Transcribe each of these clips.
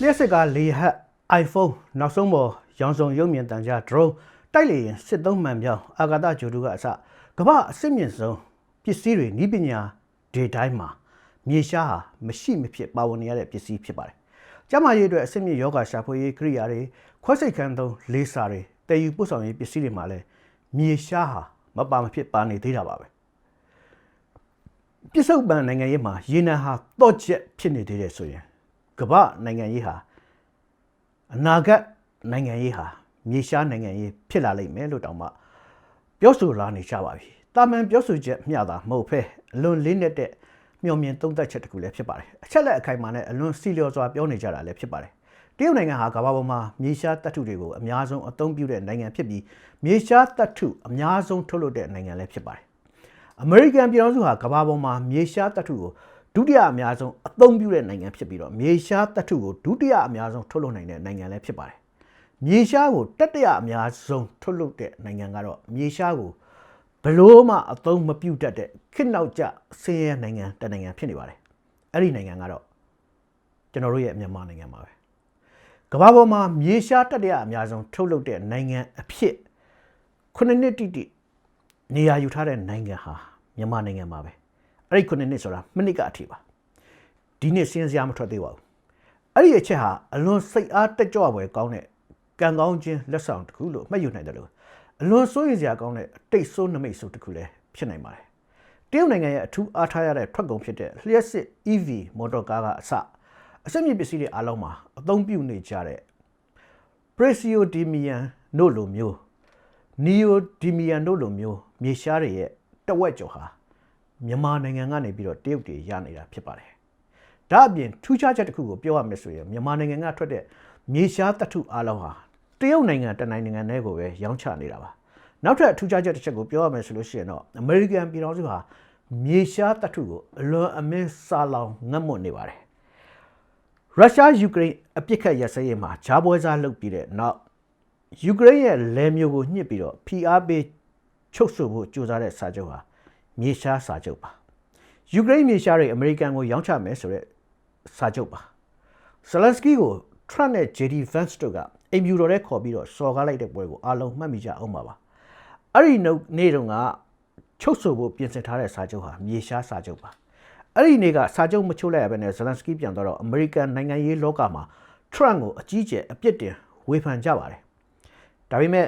လျှက်စစ်ကားလေဟတ် iPhone နောက်ဆုံးပေါ်ရောင်စုံရုပ်မြင်တန်ကြား drone တိုက်လေရင်စစ်သုံးမှန်ပြောင်းအာကာသဂျိုတုကအစကမ္ဘာအစစ်မြင့်ဆုံးပစ္စည်းတွေဤပညာဒေတိုင်းမှာမြေရှားဟာမရှိမဖြစ်ပါဝင်နေရတဲ့ပစ္စည်းဖြစ်ပါတယ်။ကျန်းမာရေးအတွက်အစစ်မြင့်ယောဂရှာဖွေရေးကိရိယာတွေခွဲစိတ်ခန်းသုံးလေးစာတွေတည်ယူပို့ဆောင်ရေးပစ္စည်းတွေမှာလည်းမြေရှားဟာမပါမဖြစ်ပါနေသေးတာပါပဲ။ပြစ္ဆုတ်ပန်နိုင်ငံရေးမှာရေနံဟာတော့ချက်ဖြစ်နေသေးတယ်ဆိုရင် ကမ္ဘာနိုင်ငံရေးဟာအနာဂတ်နိုင်ငံရေးဟာမြေရှားနိုင်ငံရေးဖြစ်လာလိမ့်မယ်လို့တောင်မှပြောဆိုလာနေကြပါပြီ။တာမန်ပြောဆိုချက်မျှတာမဟုတ်ဖဲအလွန်လေးနက်တဲ့မျှော်မြင်သုံးသပ်ချက်တစ်ခုလည်းဖြစ်ပါတယ်။အချက်လက်အခိုင်အမာနဲ့အလွန်စီလျော်စွာပြောနေကြတာလည်းဖြစ်ပါတယ်။တရုတ်နိုင်ငံဟာကမ္ဘာပေါ်မှာမြေရှားတပ်ထုတွေကိုအများဆုံးအသုံးပြုတဲ့နိုင်ငံဖြစ်ပြီးမြေရှားတပ်ထုအများဆုံးထုတ်လုပ်တဲ့နိုင်ငံလည်းဖြစ်ပါတယ်။အမေရိကန်ပြည်ထောင်စုဟာကမ္ဘာပေါ်မှာမြေရှားတပ်ထုကို ဒုတိယအများဆုံးအသုံးပြုတဲ့နိုင်ငံဖြစ်ပြီးတော့မြေရှားတပ်ထုကိုဒုတိယအများဆုံးထုတ်လုပ်နိုင်တဲ့နိုင်ငံလည်းဖြစ်ပါတယ်။မြေရှားကိုတတိယအများဆုံးထုတ်လုပ်တဲ့နိုင်ငံကတော့မြေရှားကိုဘလို့မှအသုံးမပြုတတ်တဲ့ခေတ်နောက်ကျဆင်းရဲနိုင်ငံတစ်နိုင်ငံဖြစ်နေပါတယ်။အဲ့ဒီနိုင်ငံကတော့ကျွန်တော်တို့ရဲ့မြန်မာနိုင်ငံပါပဲ။ကမ္ဘာပေါ်မှာမြေရှားတတိယအများဆုံးထုတ်လုပ်တဲ့နိုင်ငံအဖြစ်ခုနှစ်နှစ်တိတိနေရာယူထားတဲ့နိုင်ငံဟာမြန်မာနိုင်ငံပါပဲ အဲ့ဒီခုနှစ်နှစ်ဆိုတာမိနစ်ကအထိပါဒီနှစ်စဉ်းစားမထွက်သေးပါဘူးအဲ့ဒီအချက်ဟာအလွန်စိတ်အားတက်ကြွပွဲကောင်းတဲ့ကံကောင်းခြင်းလက်ဆောင်တစ်ခုလို့မှတ်ယူနိုင်တယ်လို့အလွန်စိုးရိမ်စရာကောင်းတဲ့အတိတ်ဆိုးနမိတ်ဆိုးတစ်ခုလည်းဖြစ်နိုင်ပါတယ်တရုတ်နိုင်ငံရဲ့အထူးအားထားရတဲ့ထွက်ကုန်ဖြစ်တဲ့လျှက်စစ် EV မော်တော်ကားကအစအစိမ့်မြင့်ပစ္စည်းတွေအားလုံးမှာအသုံးပြုနေကြတဲ့ Presiodimian တို့လိုမျိုး Neodymium တို့လိုမျိုးမြေရှားတွေရဲ့တဝက်ကျော်ဟာ မြန်မာနိုင်ငံကနေပြီးတော့တရုတ်တွေရနေတာဖြစ်ပါတယ်။ဒါအပြင်ထူးခြားချက်တစ်ခုကိုပြောရမယ်ဆိုရင်မြန်မာနိုင်ငံကထွက်တဲ့မြေရှားတထုအားလုံးဟာတရုတ်နိုင်ငံတနိုင်ငံနဲ့ကိုပဲရောင်းချနေတာပါ။နောက်ထပ်ထူးခြားချက်တစ်ချက်ကိုပြောရမယ်ဆိုလို့ရှိရင်တော့အမေရိကန်ပြည်ထောင်စုဟာမြေရှားတထုကိုအလွန်အမင်းစာလောင်ငတ်မွတ်နေပါတယ်။ရုရှားယူကရိန်းအပြစ်ခတ်ရစဲရေးမှာဂျားပွဲစားလုပ်ပြီးတဲ့နောက်ယူကရိန်းရဲ့လဲမျိုးကိုညှစ်ပြီးတော့ဖိအားပေးချုပ်ဆိုဖို့ကြိုးစားတဲ့စာချုပ်ဟာ မြေရှားစာချုပ်ပါယူကရိန်းမြေရှားတွေအမေရိကန်ကိုရောင်းချမယ်ဆိုတဲ့စာချုပ်ပါဇလန်စကီကိုထရန့်နဲ့ JD Vance တို့ကအိမ်ဖြူတော်ထဲခေါ်ပြီးတော့စော်ကားလိုက်တဲ့ပွဲကိုအားလုံးမှတ်မိကြအောင်ပါပါအဲ့ဒီနေ့တုန်းကချုပ်ဆိုဖို့ပြင်ဆင်ထားတဲ့စာချုပ်ဟာမြေရှားစာချုပ်ပါအဲ့ဒီနေ့ကစာချုပ်မချုပ်လိုက်ရဘဲနဲ့ဇလန်စကီပြန်တော့အမေရိကန်နိုင်ငံရေးလောကမှာထရန့်ကိုအကြီးကျယ်အပြစ်တင်ဝေဖန်ကြပါတယ်ဒါပေမဲ့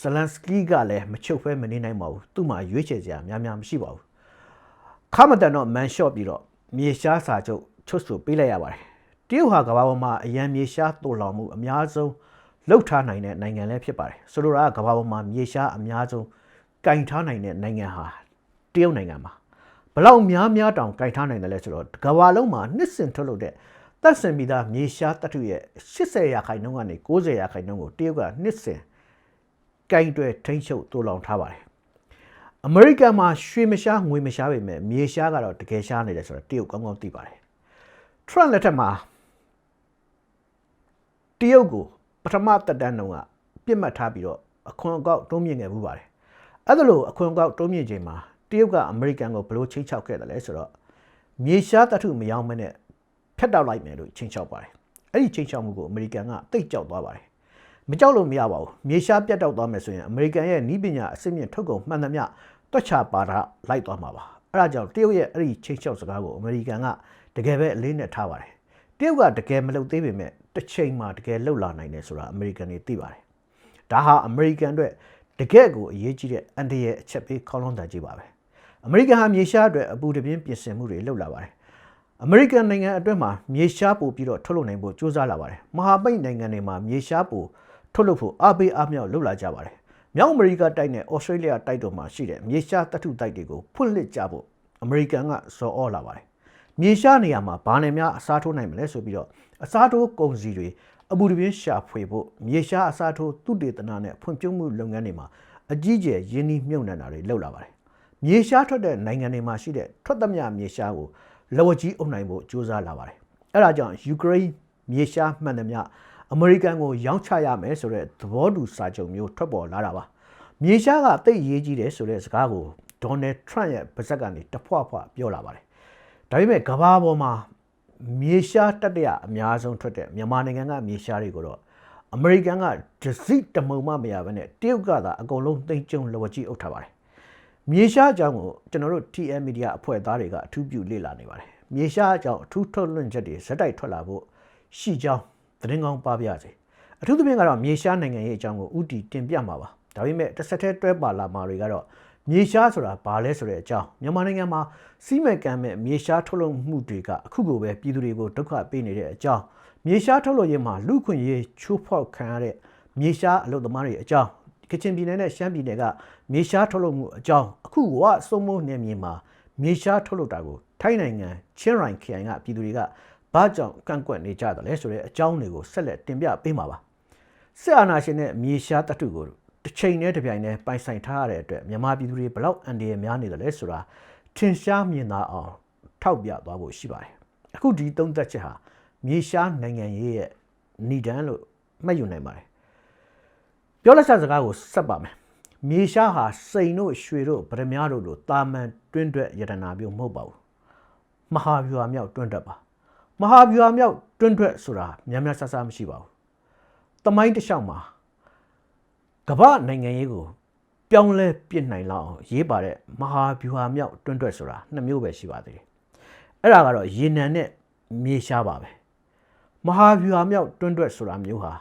ဇလန်စကီးကလည်းမချုပ်ဖဲမနေနိုင်ပါဘူးသူ့မှာရွေးချယ်စရာများများမရှိပါဘူးခမတန်တော့မန်ရှော့ပြီးတော့မြေရှားစာချုပ်ချုပ်ဆိုပေးလိုက်ရပါတယ်တရုတ်ဟာကမ္ဘာပေါ်မှာအရန်မြေရှားတိုးလောင်မှုအများဆုံးလှုပ်ထားနိုင်တဲ့နိုင်ငံလည်းဖြစ်ပါတယ်ဆိုလိုတာကကမ္ဘာပေါ်မှာမြေရှားအများဆုံးကင်ထားနိုင်တဲ့နိုင်ငံဟာတရုတ်နိုင်ငံပါဘလောက်များများတောင်ကင်ထားနိုင်တယ်လဲဆိုတော့ကမ္ဘာလုံးမှာနှစ်စင်ထုတ်လုပ်တဲ့သက်စင်ပြီးသားမြေရှားတထုရဲ့80ရာခိုင်နှုန်းကနေ90ရာခိုင်နှုန်းကိုတရုတ်ကနှစ်စင် ကင်တွယ်ထိန်းချုပ်တိုးလောင်ထားပါတယ်အမေရိကန်မှာရွှေမရှားငွေမရှားပေမဲ့မြေရှားကတော့တကယ်ရှားနေတယ်ဆိုတော့တရုတ်ကောင်းကောင်းသိပါတယ်ထရန့်လက်ထက်မှာတရုတ်ကိုပထမတက်တန်းတုန်းကပြစ်မှတ်ထားပြီးတော့အခွန်အကောက်တွုံးမြင့်ခဲ့မှုပါတယ်အဲ့ဒါလို့အခွန်အကောက်တွုံးမြင့်ချိန်မှာတရုတ်ကအမေရိကန်ကိုဘလို့ချင်းချောက်ခဲ့တယ်လဲဆိုတော့မြေရှားတထုမရောက်မနဲ့ဖက်တောက်လိုက်မယ်လို့ချင်းချောက်ပါတယ်အဲ့ဒီချင်းချောက်မှုကိုအမေရိကန်ကတိတ်ကြောက်သွားပါတယ် မကြောက်လို့မရပါဘူးမြေရှားပြတ်တောက်သွားမယ်ဆိုရင်အမေရိကန်ရဲ့နီးပညာအစစ်မြင့်ထုတ်ကုန်မှန်သမျှတွက်ချပါတာလိုက်သွားမှာပါအဲ့ဒါကြောင့်တရုတ်ရဲ့အဲ့ဒီချိတ်ချောက်စကားကိုအမေရိကန်ကတကယ်ပဲအလေးနဲ့ထားပါတယ်တရုတ်ကတကယ်မလုပ်သေးပေမဲ့တစ်ချိန်မှာတကယ်လှုပ်လာနိုင်တယ်ဆိုတာအမေရိကန်တွေသိပါတယ်ဒါဟာအမေရိကန်အတွက်တကယ့်ကိုအရေးကြီးတဲ့အန်ဒီရဲ့အချက်ပေးခေါင်းလုံးတန်ကြီးပါပဲအမေရိကန်ဟာမြေရှားအတွက်အပူတပြင်းပြင်ဆင်မှုတွေလုပ်လာပါတယ်အမေရိကန်နိုင်ငံအတွင်းမှာမြေရှားပို့ပြီးတော့ထုတ်လုပ်နိုင်ဖို့ကြိုးစားလာပါတယ်မဟာမိတ်နိုင်ငံတွေမှာမြေရှားပို့ ထုတ်လုပ်ဖို့အားပေးအားမြောက်လုပ်လာကြပါတယ်။မြောက်အမေရိကတိုက်နဲ့ဩစတြေးလျတိုက်တို့မှာရှိတဲ့မြေရှားတထုတိုက်တွေကိုဖွင့်လှစ်ကြဖို့အမေရိကန်ကဇော်ဩလာပါတယ်။မြေရှားနေရာမှာဘာနဲ့များအစားထိုးနိုင်မလဲဆိုပြီးတော့အစားထိုးကုန်စည်တွေအပူတပြင်းရှာဖွေဖို့မြေရှားအစားထိုးသုတေသနနဲ့ဖွံ့ဖြိုးမှုလုပ်ငန်းတွေမှာအကြီးကျယ်ရင်းနှီးမြှုပ်နှံတာတွေလုပ်လာပါတယ်။မြေရှားထွက်တဲ့နိုင်ငံတွေမှာရှိတဲ့ထွက်သမျှမြေရှားကိုလဝကြီးအုပ်နိုင်ဖို့ကြိုးစားလာပါတယ်။အဲဒါကြောင့်ယူကရိန်းမြေရှားမှန်သမျှ အမေရိကန်ကိုရောင်းချရမယ်ဆိုတဲ့သဘောတူစာချုပ်မျိုးထွက်ပေါ်လာတာပါမြေရှားကတိတ်ရေးကြီးတယ်ဆိုတဲ့စကားကိုဒေါ်နယ်ထရန့်ရဲ့ပါဇက်ကနေတဖွာဖွာပြောလာပါတယ်ဒါပေမဲ့ကဘာပေါ်မှာမြေရှားတတရအများဆုံးထွက်တဲ့မြန်မာနိုင်ငံကမြေရှားတွေကိုတော့အမေရိကန်ကဒစိတမုံမမရဘဲနဲ့တရုတ်ကသာအကုန်လုံးသိမ့်ကျုံလော်ကြီးအုပ်ထားပါတယ်မြေရှားအကြောင်းကိုကျွန်တော်တို့ TM Media အဖွဲ့သားတွေကအထူးပြုလေ့လာနေပါတယ်မြေရှားအကြောင်းအထူးထုတ်လွှင့်ချက်တွေဇက်တိုက်ထွက်လာဖို့ရှိကြောင်း သတင်းကောင်းပါပြစေအထူးသဖြင့်ကတော့မြေရှားနိုင်ငံရဲ့အကြောင်းကိုဥတီတင်ပြမှာပါဒါပေမဲ့တစ်ဆက်တည်းတွဲပါလာမှာတွေကတော့မြေရှားဆိုတာဘာလဲဆိုတဲ့အကြောင်းမြန်မာနိုင်ငံမှာစီးမဲ့ကမ်းမဲ့မြေရှားထုတ်လုပ်မှုတွေကအခုကိုပဲပြည်သူတွေကိုဒုက္ခပေးနေတဲ့အကြောင်းမြေရှားထုတ်လုပ်ရေးမှာလူခွင့်ရေးချိုးဖောက်ခံရတဲ့မြေရှားအလုပ်သမားတွေအကြောင်းကချင်ပြည်နယ်နဲ့ရှမ်းပြည်နယ်ကမြေရှားထုတ်လုပ်မှုအကြောင်းအခုကစုံမုံနယ်မြေမှာမြေရှားထုတ်လုပ်တာကိုထိုင်းနိုင်ငံချင်းရိုင်ခရိုင်ကပြည်သူတွေက ဘာကြောင့်ကန့်ကွက်နေကြတယ်လဲဆိုတဲ့အကြောင်းတွေကိုဆက်လက်တင်ပြပေးမှာပါစစ်အာဏာရှင်နဲ့မြေရှားတတုကိုတစ်ချိန်နဲ့တစ်ပြိုင်တည်းပိုင်ဆိုင်ထားရတဲ့အတွက်မြန်မာပြည်သူတွေဘလောက်အန်ဒီရများနေတယ်လဲဆိုတာထင်ရှားမြင်သာအောင်ထောက်ပြသွားဖို့ရှိပါတယ်အခုဒီသုံးသက်ချက်ဟာမြေရှားနိုင်ငံရေးရဲ့ဏိဒန်းလို့မှတ်ယူနိုင်ပါတယ်ပြောလက်ချက်စကားကိုဆက်ပါမယ်မြေရှားဟာစိန်တို့ရွှေတို့ဗရမ ्या တို့လိုတာမန်တွင်းတွက်ယတနာမျိုးမဟုတ်ပါဘူးမဟာဗျူဟာမြောက်တွင်းတွက်ပါ မဟာဗျူဟာမြောက်တွင်းတွက်ဆိုတာများများဆဆမရှိပါဘူးတမိုင်းတစ်လျှောက်မှာကမ္ဘာနိုင်ငံရေးကိုပြောင်းလဲပြစ်နိုင်လောက်အောင်ရေးပါတဲ့မဟာဗျူဟာမြောက်တွန်းတွက်ဆိုတာနှစ်မျိုးပဲရှိပါသေးတယ်အဲ့ဒါကတော့ရေနံနဲ့မြေရှားပါပဲမဟာဗျူဟာမြောက်တွန်းတွက်ဆိုတာမျိုးဟာ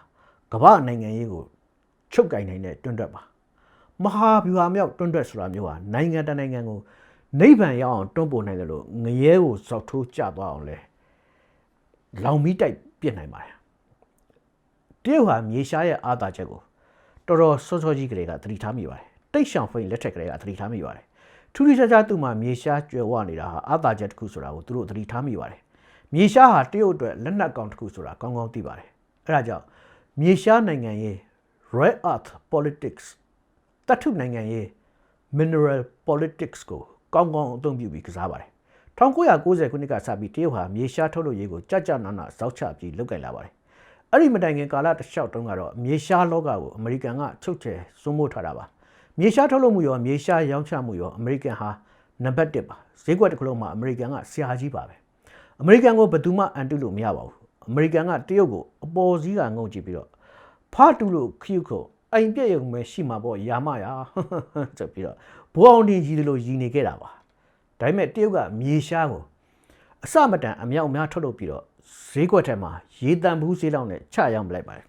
ကမ္ဘာနိုင်ငံရေးကိုချုပ်ကင်နိုင်တဲ့တွန်းတွက်ပါမဟာဗျူဟာမြောက်တွန်းတွက်ဆိုတာမျိုးဟာနိုင်ငံတနိုင်ငံကိုနိဗ္ဗာန်ရောက်အောင်တွန်းပို့နိုင်တယ်လို့ငရဲကိုစောက်ထိုးကျသွားအောင်လဲ လောင်မီးတိုက်ပြစ်နိုင်ပါတယ်တရုတ်ဟာမြေရှားရဲ့အာသာချက်ကိုတော်တော်စောစောကြီးကလေးကသတိထားမိပါတယ်တိတ်ရှောင်ဖိန်လက်ထက်ကလေးကသတိထားမိပါတယ်ထူးထူးခြားခြားသူ့မှာမြေရှားကျွယ်ဝနေတာဟာအာသာချက်တစ်ခုဆိုတာကိုသူတို့သတိထားမိပါတယ်မြေရှားဟာတရုတ်အတွက်လက်နက်ကောင်တစ်ခုဆိုတာကောင်းကောင်းသိပါတယ်အဲဒါကြောင့်မြေရှားနိုင်ငံရေး rare earth politics တတ်ထုနိုင်ငံရေး mineral politics ကိုကောင်းကောင်းအသုံးပြုပြီးကစားပါတယ် 1990ခုနှစ်ကစပြီးတရုတ်ဟာမြေရှားထုတ်လုပ်ရေးကိုကြကြနာနာဇောက်ချပြီးလုပ်ကိုင်လာပါတယ်အဲ့ဒီမတိုင်ခင်ကာလတစ်လျှောက်တုန်းကတော့မြေရှားလောကကိုအမေရိကန်ကချုပ်ချယ်စိုးမိုးထားတာပါမြေရှားထုတ်လုပ်မှုရောမြေရှားရောင်းချမှုရောအမေရိကန်ဟာနံပါတ်1ပါဈေးကွက်တစ်ခုလုံးမှာအမေရိကန်ကဆရာကြီးပါပဲအမေရိကန်ကိုဘယ်သူမှအန်တုလို့မရပါဘူးအမေရိကန်ကတရုတ်ကိုအပေါ်စည်းကငုံကြည့်ပြီးတော့ဖားတူလို့ခရုခုအိမ်ပြည့်ရုံပဲရှိမှာပေါ့ယာမယာဆိုပြီးတော့ဘိုးအောင်တင်ကြီးလို့ရည်နေခဲ့တာပါ ဒါပေမဲ့တရုတ်ကမြေရှားကိုအစမတန်အမြောက်များထုတ်လုပ်ပြီးတော့ဈေးကွက်ထဲမှာရေတံဘူးဈေးလောက်နဲ့ချရောက်လိုက်ပါတယ်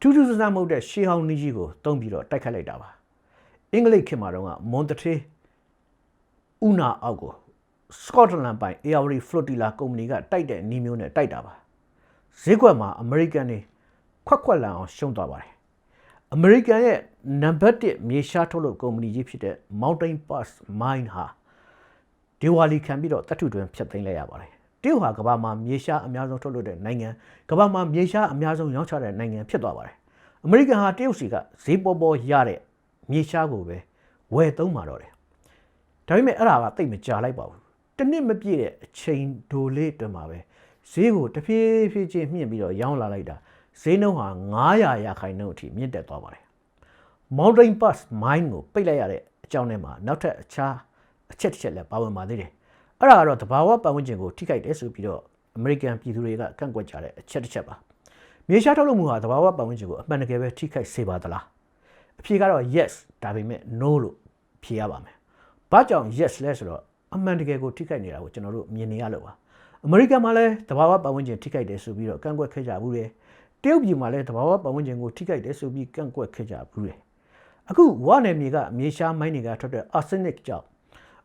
ထူးထူးဆန်းဆန်းမဟုတ်တဲ့ရှေးဟောင်းနီးကြီးကိုတုံးပြီးတော့တိုက်ခတ်လိုက်တာပါအင်္ဂလိပ်ခေတ်မှာတော့မွန်တထေးဥနာအောက်ကိုစကော့တလန်ပိုင် ARD Flotilla ကုမ္ပဏီကတိုက်တဲ့နီးမျိုးနဲ့တိုက်တာပါဈေးကွက်မှာအမေရိကန်တွေခွက်ခွက်လန်အောင်ရှုံးသွားပါတယ်အမေရိကန်ရဲ့နံပါတ်1မြေရှားထုတ်လုပ်ကုမ္ပဏီကြီးဖြစ်တဲ့ Mountain Pass Mine ဟာ ဒီဝါလီခံပြီးတော့တတ်ထုတွင်ဖျက်သိမ်းလိုက်ရပါတယ်တရုတ်ဟာကမ္ဘာမှာမြေရှားအများဆုံးထုတ်လုပ်တဲ့နိုင်ငံကမ္ဘာမှာမြေရှားအများဆုံးရောင်းချတဲ့နိုင်ငံဖြစ်သွားပါတယ်အမေရိကန်ဟာတရုတ်စီကဈေးပေါ်ပေါ်ရတဲ့မြေရှားကိုပဲဝယ်သုံးမှာတော့တယ်ဒါပေမဲ့အဲ့ဒါကတိတ်မကြလိုက်ပါဘူးတနစ်မပြည့်တဲ့အချိန်ဒိုလေးတွင်မှာပဲဈေးကိုတဖြည်းဖြည်းချင်းမြင့်ပြီးတော့ရောင်းလာလိုက်တာဈေးနှုန်းဟာ900ရာခိုင်နှုန်းအထိမြင့်တက်သွားပါတယ် Mountain Pass Mine ကိုပိတ်လိုက်ရတဲ့အကြောင်းထဲမှာနောက်ထပ်အခြား အချက်တစ်ချက်လည်းပါဝင်ပါသေးတယ်အဲ့ဒါကတော့တဘာဝပတ်ဝန်းကျင်ကိုထိခိုက်တယ်ဆိုပြီးတော့အမေရိကန်ပြည်သူတွေကကန့်ကွက်ကြတဲ့အချက်တစ်ချက်ပါမြေရှားထုတ်လုပ်မှုဟာတဘာဝပတ်ဝန်းကျင်ကိုအမှန်တကယ်ပဲထိခိုက်စေပါသလားအဖြေကတော့ yes ဒါပေမဲ့ no လို့ဖြေရပါမယ်ဘာကြောင့် yes လဲဆိုတော့အမှန်တကယ်ကိုထိခိုက်နေတာကိုကျွန်တော်တို့မြင်နေရလို့ပါအမေရိကန်မှာလည်းတဘာဝပတ်ဝန်းကျင်ထိခိုက်တယ်ဆိုပြီးတော့ကန့်ကွက်ခဲ့ကြဘူးတယ်တရုတ်ပြည်မှာလည်းတဘာဝပတ်ဝန်းကျင်ကိုထိခိုက်တယ်ဆိုပြီးကန့်ကွက်ခဲ့ကြဘူးတယ်အခုဝါနယ်မြေကမြေရှားမိုင်းတွေကထွက်တဲ့ arsenic ကြောင့်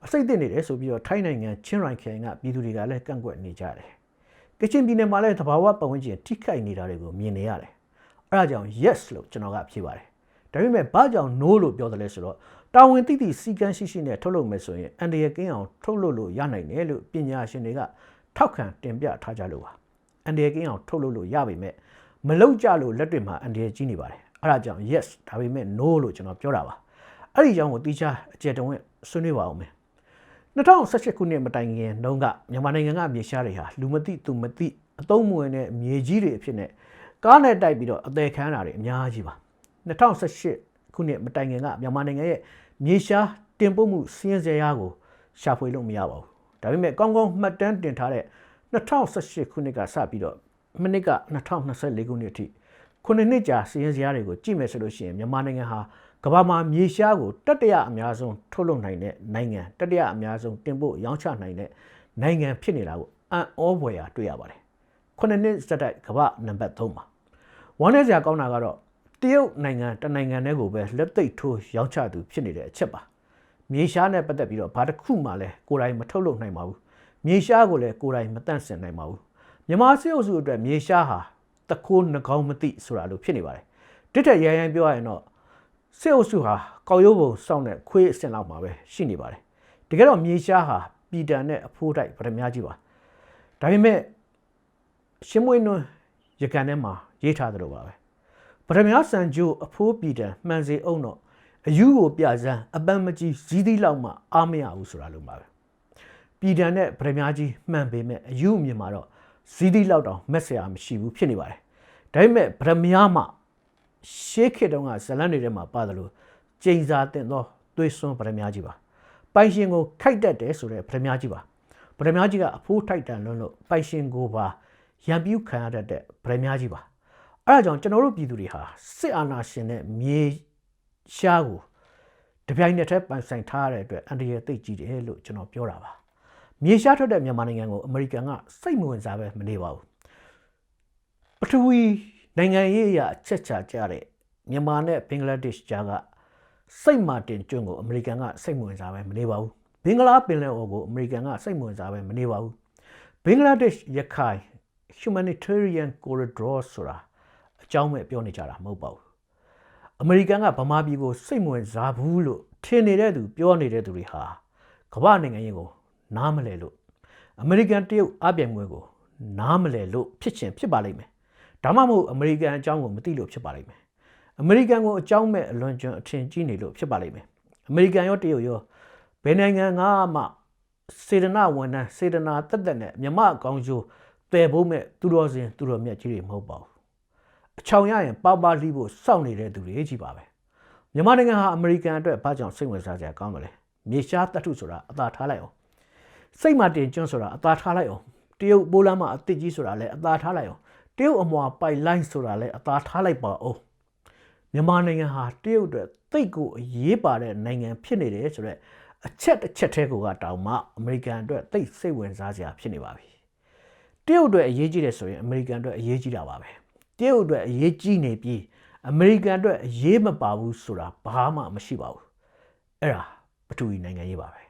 အစိတ်တင်နေတယ်ဆိုပြီးတော့ထိုင်းနိုင်ငံချင်းရိုင်ခရိုင်ကပြည်သူတွေကလည်းကန့်ကွက်နေကြတယ်။ကချင်ပြည်နယ်မှာလည်းသဘာဝပတ်ဝန်းကျင်ထိခိုက်နေတာတွေကိုမြင်နေရတယ်။အဲဒါကြောင့် yes လို့ကျွန်တော်ကဖြေပါတယ်။ဒါပေမဲ့ဘာကြောင့် no လို့ပြောတယ်လဲဆိုတော့တာဝန်သိသိစီကန်းရှိရှိနဲ့ထုတ်လုပ်မယ်ဆိုရင်အန်ဒီရကင်းအောင်ထုတ်လုပ်လို့ရနိုင်တယ်လို့ပညာရှင်တွေကထောက်ခံတင်ပြထားကြလို့ပါ။အန်ဒီရကင်းအောင်ထုတ်လုပ်လို့ရပေမဲ့မလောက်ကြလို့လက်တွေမှာအန်ဒီရကြီးနေပါတယ်။အဲဒါကြောင့် yes ဒါပေမဲ့ no လို့ကျွန်တော်ပြောတာပါ။အဲ့ဒီကြောင့်ကိုတိကျအကျယ်တဝင့်ဆွေးနွေးပါအောင်မယ် 2018ခုနှစ်မတိုင်ခင်တုန်းကမြန်မာနိုင်ငံကမြေရှားတွေဟာလူမသိသူမသိအသုံးမဝင်တဲ့မြေကြီးတွေအဖြစ်နဲ့ကားနဲ့တိုက်ပြီးတော့အသေးခံရတာတွေအများကြီးပါ2018ခုနှစ်မတိုင်ခင်ကမြန်မာနိုင်ငံရဲ့မြေရှားတင်ပို့မှုစီးရင်စရာကိုရှာဖွေလို့မရပါဘူးဒါပေမဲ့ကောင်းကောင်းမှတ်တမ်းတင်ထားတဲ့2018ခုနှစ်ကစပြီးတော့မနစ်က2024ခုနှစ်အထိခုနှစ်နှစ်ကြာစီးရင်စရာတွေကိုကြည့်မယ်ဆိုလို့ရှိရင်မြန်မာနိုင်ငံဟာ ကမ္ဘာမှာမြေရှားကိုတတိယအများဆုံးထုတ်လုပ်နိုင်တဲ့နိုင်ငံတတိယအများဆုံးတင်ပို့ရောင်းချနိုင်တဲ့နိုင်ငံဖြစ်နေတာကိုအံ့ဩဖွယ်ရာတွေ့ရပါတယ်ခုနှစ်နှစ်စက်တိုက်ကမ္ဘာနံပါတ်3ပါဝမ်းနည်းစရာကောင်းတာကတော့တရုတ်နိုင်ငံတနိုင်ငံတည်းကိုပဲလက်သိပ်ထိုးရောင်းချသူဖြစ်နေတဲ့အချက်ပါမြေရှားနဲ့ပတ်သက်ပြီးတော့ဘာတစ်ခုမှလည်းကိုယ်တိုင်မထုတ်လုပ်နိုင်ပါဘူးမြေရှားကိုလည်းကိုယ်တိုင်မတန့်စင်နိုင်ပါဘူးမြန်မာစစ်အုပ်စုအတွက်မြေရှားဟာတခိုးနှကောင်းမသိဆိုတာလိုဖြစ်နေပါတယ်တစ်ထက်ရိုင်းရိုင်းပြောရရင်တော့ စစ်အုပ်စုဟာကောက်ရိုးပုံစောင့်တဲ့ခွေးအဆင့်လောက်မှာပဲရှိနေပါတယ်တကယ်တော့မြေရှားဟာပီတန်နဲ့အဖိုးတိုက်ဗရမကြီးပါဒါပေမဲ့ရှင်းမွေးနွန်းရကန်ထဲမှာရေးထားတယ်လို့ပါပဲဗရမစံကျိုးအဖိုးပီတန်မှန်စေအောင်တော့အယူကိုပြစမ်းအပန်းမကြီးဇီးသီးလောက်မှအာမရဘူးဆိုတာလို့ပါပဲပြည်တန်နဲ့ဗရမကြီးမှန်ပေမဲ့အယူအမြင်မှာတော့ဇီးသီးလောက်တောင်မက်ဆရာမရှိဘူးဖြစ်နေပါတယ်ဒါပေမဲ့ဗရမမှာ ရှေးခေတ်တုန်းကဇလန်တွေထဲမှာပါတယ်လို့ကျိန်စာတင်သောသွေးစွန်းဗရမ ्या ကြီးပါပိုင်ရှင်ကိုခိုက်တတ်တယ်ဆိုတဲ့ဗရမ ्या ကြီးပါဗရမ ्या ကြီးကအဖိုးထိုက်တန်လွန်းလို့ပိုင်ရှင်ကိုပါရံပြူးခံရတတ်တဲ့ဗရမ ्या ကြီးပါအဲဒါကြောင့်ကျွန်တော်တို့ပြည်သူတွေဟာစစ်အာဏာရှင်နဲ့မြေရှားကိုတပြိုင်နက်တည်းပိုင်ဆိုင်ထားရတဲ့အတွက်အန်တရယ်သိပ်ကြီးတယ်လို့ကျွန်တော်ပြောတာပါမြေရှားထွက်တဲ့မြန်မာနိုင်ငံကိုအမေရိကန်ကစိတ်မဝင်စားပဲမနေပါဘူးပထဝီ နိုင်ငံရေးအရအချက်ချာကြတဲ့မြန်မာနဲ့ဘင်္ဂလားဒေ့ရှ်ကြားကစိတ်မာတင်ကျွန်းကိုအမေရိကန်ကစိတ်မဝင်စားပဲမနေပါဘူးဘင်္ဂလားပင်လယ်အော်ကိုအမေရိကန်ကစိတ်မဝင်စားပဲမနေပါဘူးဘင်္ဂလားဒေ့ရှ်ရခိုင် humanitarian corridor ဆိုတာအကြောင်းပဲပြောနေကြတာမဟုတ်ပါဘူးအမေရိကန်ကဗမာပြည်ကိုစိတ်မဝင်စားဘူးလို့ထင်နေတဲ့သူပြောနေတဲ့သူတွေဟာကမ္ဘာနိုင်ငံရေးကိုနားမလဲလို့အမေရိကန်တရုတ်အပြိုင်ပွဲကိုနားမလဲလို့ဖြစ်ချင်ဖြစ်ပါလိမ့်မယ် ဒါမှမဟုတ်အမေရိကန်အကြောင်းကိုမသိလို့ဖြစ်ပါလိမ့်မယ်အမေရိကန်ကိုအကြောင်းမဲ့အလွန်ကျွံအထင်ကြီးနေလို့ဖြစ်ပါလိမ့်မယ်အမေရိကန်ရောတရုတ်ရောဘယ်နိုင်ငံကမှစေတနာဝန်ထမ်းစေတနာတက်တက်နဲ့မြမအကောင်းကျိုးပယ်ဖို့မဲ့သူတော်စင်သူတော်မြတ်ကြီးတွေမဟုတ်ပါဘူးအချောင်ရရင်ပါပါလိဖို့စောင့်နေတဲ့သူတွေကြီးပါပဲမြန်မာနိုင်ငံဟာအမေရိကန်အတွက်ဘာကြောင့်စိတ်ဝင်စားစရာကောင်းတယ်လဲမြေရှားတတ်ထုဆိုတာအသာထားလိုက်အောင်စိတ်မှတင်ကျွန်းဆိုတာအသာထားလိုက်အောင်တရုတ်ပိုးလမ်းမှာအစ်စ်ကြီးဆိုတာလည်းအသာထားလိုက်အောင် တရုတ်အမွာပိုက်လိုင်းဆိုတာလည်းအသာထားလိုက်ပါအောင်မြန်မာနိုင်ငံဟာတရုတ်အတွက်သိတ်ကိုအရေးပါတဲ့နိုင်ငံဖြစ်နေတယ်ဆိုတော့အချက်တစ်ချက်တည်းကိုကတောင်မှအမေရိကန်အတွက်သိတ်စိတ်ဝင်စားစရာဖြစ်နေပါပြီတရုတ်အတွက်အရေးကြီးတယ်ဆိုရင်အမေရိကန်အတွက်အရေးကြီးတာပါပဲတရုတ်အတွက်အရေးကြီးနေပြီးအမေရိကန်အတွက်အရေးမပါဘူးဆိုတာဘာမှမရှိပါဘူးအဲ့ဒါပထဝီနိုင်ငံရေးပါပဲ